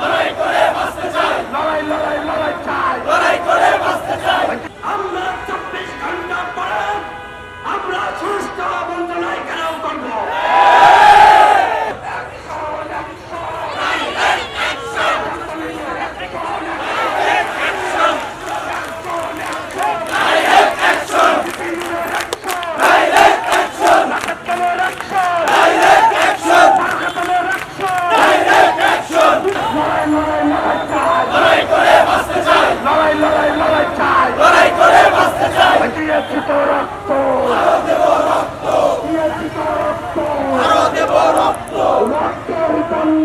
লড়াই করে বাঁচতে চাই লড়াই লড়াই লড়াই চাই।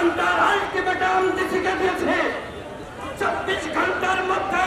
ঘণ্টার আলটিমেটাম ডিসিকে দিয়েছি? চব্বিশ ঘণ্টার মধ্যে